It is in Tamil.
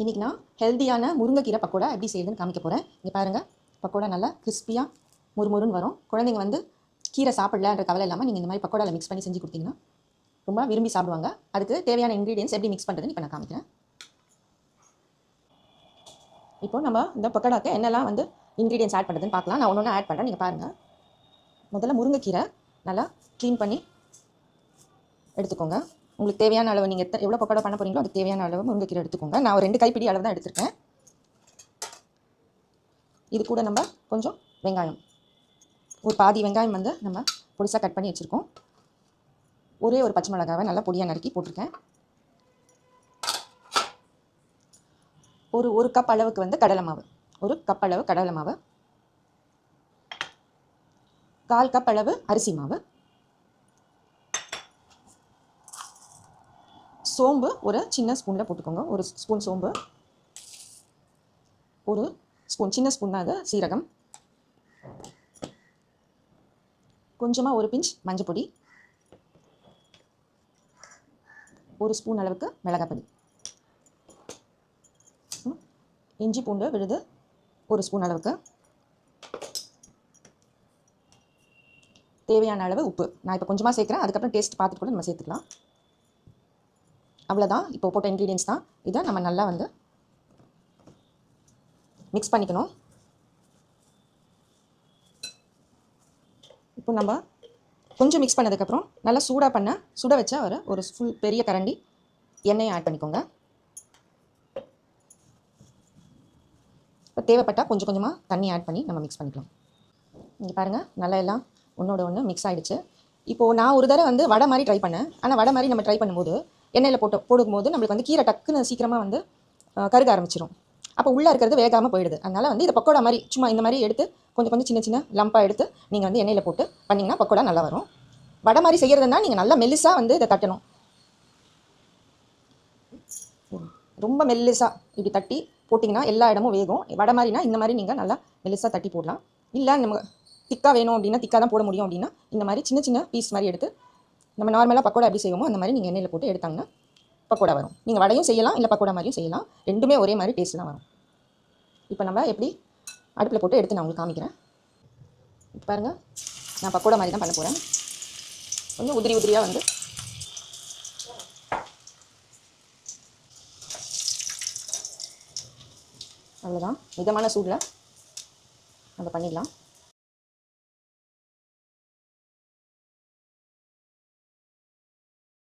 இன்றைக்கி நான் ஹெல்த்தியான முருங்கைக்கீரை பக்கோடா எப்படி செய்யுதுன்னு காமிக்க போகிறேன் இங்கே பாருங்கள் பக்கோடா நல்லா கிறிஸ்பியாக முறுமுறுன்னு வரும். குழந்தைங்க வந்து கீரை சாப்பிடலன்ற கவலை இல்லாமல் நீங்கள் இந்த மாதிரி பக்கோடாவில் மிக்ஸ் பண்ணி செஞ்சு கொடுத்தீங்கன்னா ரொம்ப விரும்பி சாப்பிடுவாங்க. அதுக்கு தேவையான இன்க்ரீடியன்ஸ் எப்படி மிக்ஸ் பண்ணுறதுன்னு இப்போ நான் காமிக்கிறேன். இப்போ நம்ம இந்த பக்கோடாக்கு என்னெல்லாம் வந்து இன்க்ரீடியன்ஸ் ஆட் பண்ணுறதுன்னு பார்க்கலாம். நான் ஒன்று ஒன்று ஆட் பண்ணுறேன் நீங்கள் பாருங்கள் முதல்ல முருங்கைக்கீரை நல்லா க்ளீன் பண்ணி எடுத்துக்கோங்க. உங்களுக்கு தேவையான அளவு நீங்கள் எவ்வளோ பக்கோடா பண்ண போகிறீங்களோ அதுக்கு தேவையான அளவு முருங்கைக்கீரை எடுத்துக்கோங்க. நான் ஒரு ரெண்டு கைப்பிடி அளவு தான் எடுத்திருக்கேன். இது கூட நம்ம கொஞ்சம் வெங்காயம். ஒரு பாதி வெங்காயம் வந்து நம்ம பொடிசாக கட் பண்ணி வச்சுருக்கோம். ஒரே ஒரு பச்சை மிளகாவை நல்லா பொடியாக நறுக்கி போட்டிருக்கேன். ஒரு ஒரு கப் அளவுக்கு வந்து கடலை மாவு. ஒரு கப் அளவு கடலை மாவு. கால் கப் அளவு அரிசி மாவு. சோம்பு ஒரு சின்ன ஸ்பூனில் போட்டுக்கோங்க. ஒரு ஸ்பூன் சோம்பு. ஒரு ஸ்பூன் சின்ன ஸ்பூன் தான் அது சீரகம். கொஞ்சமாக ஒரு பிஞ்ச் மஞ்சப்பொடி ஒரு ஸ்பூன் அளவுக்கு மிளகாப்பொடி இஞ்சி பூண்டு விழுது ஒரு ஸ்பூன் அளவுக்கு. தேவையான அளவு உப்பு. நான் இப்போ கொஞ்சமாக சேர்க்குறேன். அதுக்கப்புறம் டேஸ்ட் பார்த்துட்டு கூட நம்ம சேர்த்துக்கலாம். அவ்வளோதான் இப்போ போட்ட இன்க்ரீடியன்ஸ் தான். இதை நம்ம நல்லா வந்து மிக்ஸ் பண்ணிக்கணும். இப்போ நம்ம கொஞ்சம் மிக்ஸ் பண்ணதுக்கப்புறம் நல்லா சூடாக பண்ண சுட வச்ச ஒரு ஒரு ஃபுல் பெரிய கரண்டி எண்ணெயை ஆட் பண்ணிக்கோங்க. இப்போ தேவைப்பட்டால் கொஞ்சம் கொஞ்சமாக தண்ணி ஆட் பண்ணி நம்ம மிக்ஸ் பண்ணிக்கலாம். இங்கே பாருங்கள் நல்லா எல்லாம் ஒன்றோட ஒன்று மிக்ஸ் ஆகிடுச்சு இப்போது நான் ஒரு தடவை வந்து வடை மாதிரி ட்ரை பண்ணேன். ஆனால் வடை மாதிரி நம்ம ட்ரை பண்ணும்போது எண்ணெயில் போட்டு போடும்போது நம்மளுக்கு வந்து கீரை டக்குன்னு சீக்கிரமாக வந்து கருக ஆரம்பிச்சிடும் அப்போ உள்ளே இருக்கிறது வேகாமல் போயிடுது. அதனால் வந்து இதை பக்கோடா மாதிரி சும்மா இந்த மாதிரி எடுத்து கொஞ்சம் கொஞ்சம் சின்ன சின்ன லம்பாக எடுத்து நீங்கள் வந்து எண்ணெயில் போட்டு பண்ணிங்கன்னா பக்கோடா நல்லா வரும். வடை மாதிரி செய்கிறதுனா நீங்கள் நல்லா மெல்லிஸாக வந்து இதை தட்டணும். ரொம்ப மெல்லிஸாக இப்படி தட்டி போட்டிங்கன்னா எல்லா இடமும் வேகும். வடை மாதிரினா இந்த மாதிரி நீங்கள் நல்லா மெல்லிஸாக தட்டி போடலாம். இல்லை நம்ம திக்காக வேணும் அப்படின்னா திக்காக தான் போட முடியும் அப்படின்னா இந்த மாதிரி சின்ன சின்ன பீஸ் மாதிரி எடுத்து நம்ம நார்மலாக பக்கோடா எப்படி செய்வோமோ அந்த மாதிரி நீங்கள் எண்ணெயில் போட்டு எடுத்தாங்கன்னா பக்கோடா வரும். நீங்கள் வடையும் செய்யலாம் இல்லை பக்கோடா மாதிரியும் செய்யலாம். ரெண்டுமே ஒரே மாதிரி டேஸ்ட் தான் வரும். இப்போ நம்ம எப்படி அடுப்பில் போட்டு எடுத்து நான் உங்களுக்கு காமிக்கிறேன். இப்போ பாருங்கள் நான் பக்கோடா மாதிரி தான் பண்ண போகிறேன் கொஞ்சம் உதிரி உதிரியாக வந்து அவ்வளோதான் மிதமான சூடில் நம்ம பண்ணிடலாம்.